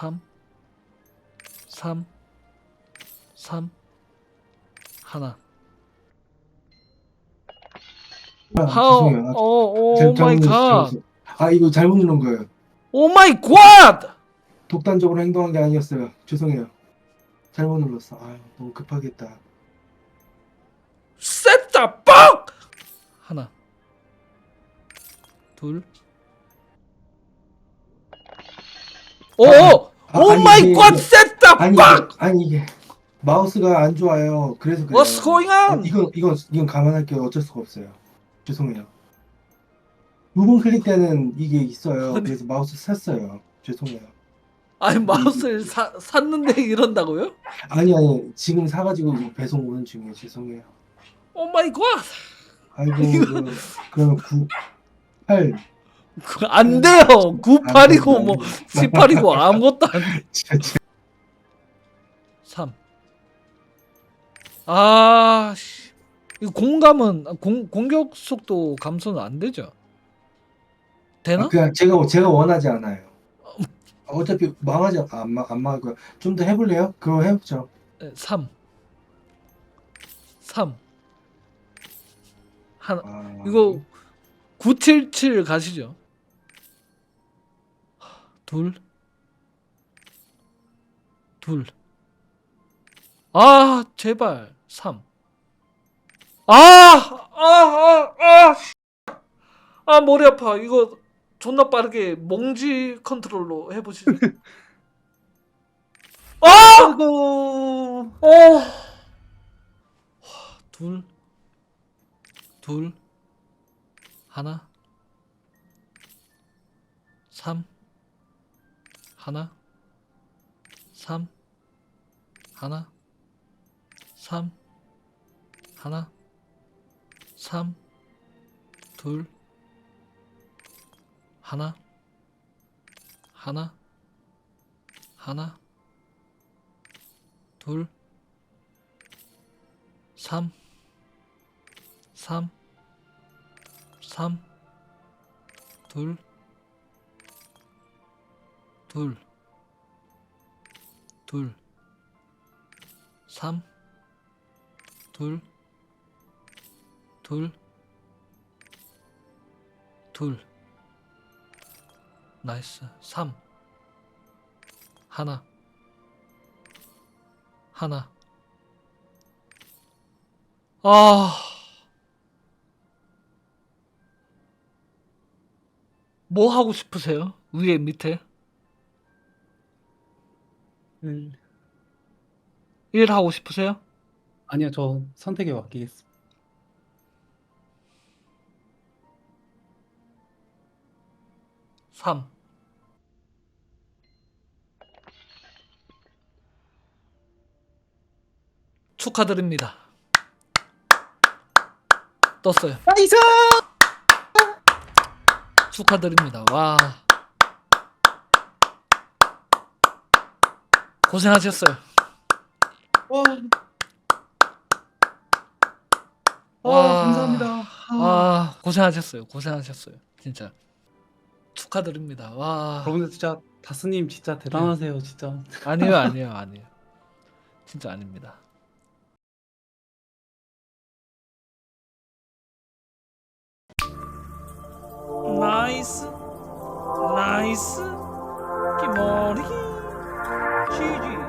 3 3 3 하나 아, How 죄송해요. 오 잘- 오 마이 잘못 갓 눌렀어요. 아 이거 잘못 누른 거예요. 오 마이 갓 독단적으로 행동한 게 아니었어요. 죄송해요. 잘못 눌렀어. 아 너무 급하겠다. Set the fuck 하나 둘 오! 아, 오 마이 갓 the 아니 이게- 아니 이게 마우스가 안 좋아요. 그래서 그래요. What's going on? 어, 이건 이건 이건 감안할게요. 어쩔 수가 없어요. 죄송해요. 무분 클릭 때는 이게 있어요. 아니. 그래서 마우스 샀어요. 죄송해요. 아니 마우스를 사, 샀는데 이런다고요? 아니 아니 지금 사가지고 이거 배송 오는 중이에요. 죄송해요. 오 마이 갓 아이고 그, 그러면 9 8 그, 안 돼요 98이고 뭐 18이고 아무것도 안 돼. 진짜 진짜 3 아, 씨. 이거 공감은 공, 공격 속도 감소는 안 되죠? 되나? 아, 그냥 제가 제가 원하지 않아요. 어차피 망하지 안, 망- 안 망할 거야. 좀 더 해볼래요? 그거 해보죠. 3 3 하나 아, 이거 977 가시죠. 둘, 둘. 아, 제발. 3. 아, 아, 아, 아, 씨. 아, 머리 아파. 이거 존나 빠르게 몽지 컨트롤로 해 보시죠. 아! 아이고. 어. 둘, 둘, 하나, 삼, 하나, 삼, 하나, 삼, 하나, 삼, 둘, 하나, 하나, 하나, 둘, 3 3 3 둘, 둘, 둘, 3 둘, 둘, 둘, 나이스. 3 하나. 하나. 아. 뭐 하고 싶으세요? 위에 밑에 일. 일 하고 싶으세요? 아니요, 저 선택에 맡기겠습니다. 삼 축하드립니다. 떴어요. 나이스! 축하드립니다. 와. 고생하셨어요. 와. 와, 와. 감사합니다. 아. 와, 고생하셨어요. 고생하셨어요. 진짜. 축하드립니다. 와. 여러분들 진짜 다스님 진짜 대단하세요, 진짜. 아니요, 아니요, 아니요. 진짜 아닙니다. 나이스, 나이스, 기머리, Gigi.